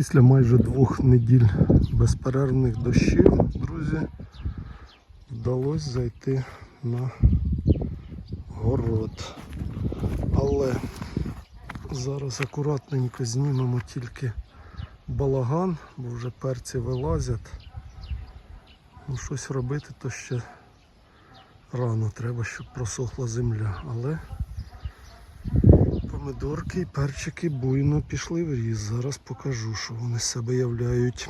Після майже двох неділь безперервних дощів, друзі, вдалося зайти на город. Але зараз акуратненько знімемо тільки балаган, бо вже перці вилазять. Ну, щось робити, то ще рано треба, щоб просохла земля. Але помидорки і перчики буйно пішли в ріст. Зараз покажу, що вони з себе являють.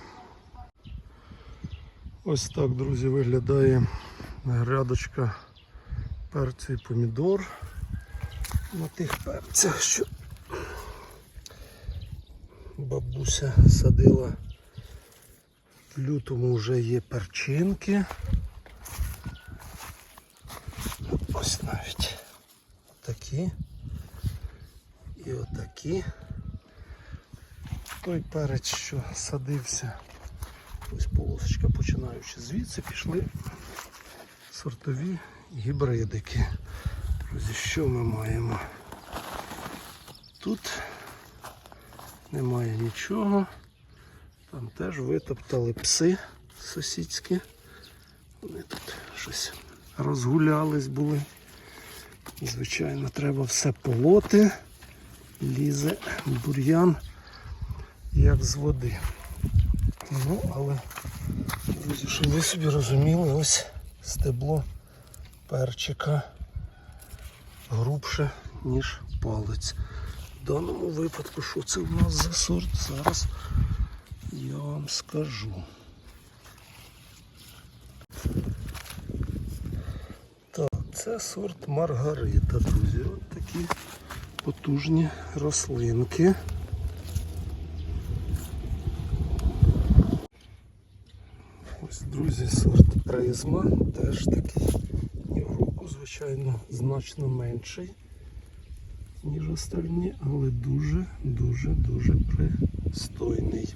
Ось так, друзі, виглядає грядочка перцю і помідор на тих перцях, що бабуся садила. В лютому вже є перчинки. Ось навіть такі і отакі. Той перець, що садився, ось полосочка починаючи звідси, пішли сортові гібридики. Друзі, що ми маємо? Тут немає нічого. Там теж витоптали пси сусідські. Вони тут щось розгулялись були. Звичайно, треба все полоти. Лізе бур'ян як з води. Ну, але, друзі, щоб ви собі розуміли, ось стебло перчика грубше, ніж палець. В даному випадку, що це в нас за сорт, зараз я вам скажу. Так, це сорт Маргарита, друзі. Ось такі потужні рослинки. Ось, друзі, сорт призма, теж такий ні в руку, звичайно, значно менший, ніж остальні, але дуже, дуже, дуже пристойний.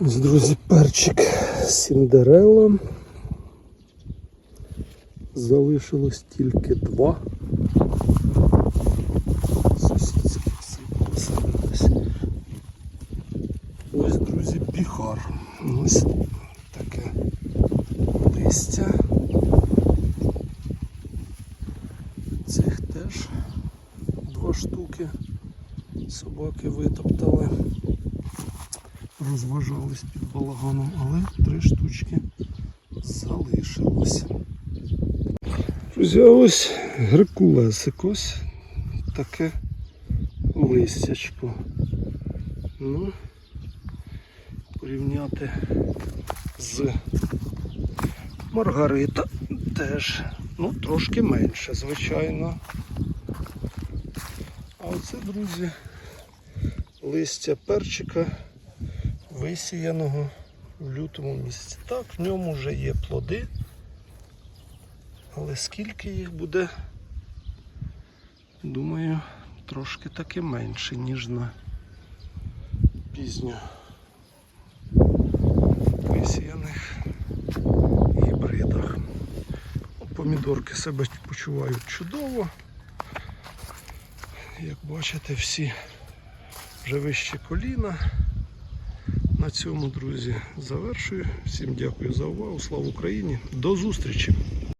Ось, друзі, перчик Сіндерелла. Залишилось тільки два. Сусідські всі посадились. Ось, друзі, біхар. Ось таке листя. Цих теж два штуки. Собаки витоптали, розважались під балаганом, але три штучки залишилось. Друзі, ось геркулесик, ось таке листячко. Ну, порівняти з Маргарита теж, ну, трошки менше, звичайно. А оце, друзі, листя перчика висіяного в лютому місяці. Так, в ньому вже є плоди. Але скільки їх буде, думаю, трошки таки менше, ніж на пізньо висіяних гібридах. Помідорки себе почувають чудово. Як бачите, всі вже вище коліна. На цьому, друзі, завершую. Всім дякую за увагу. Слава Україні! До зустрічі!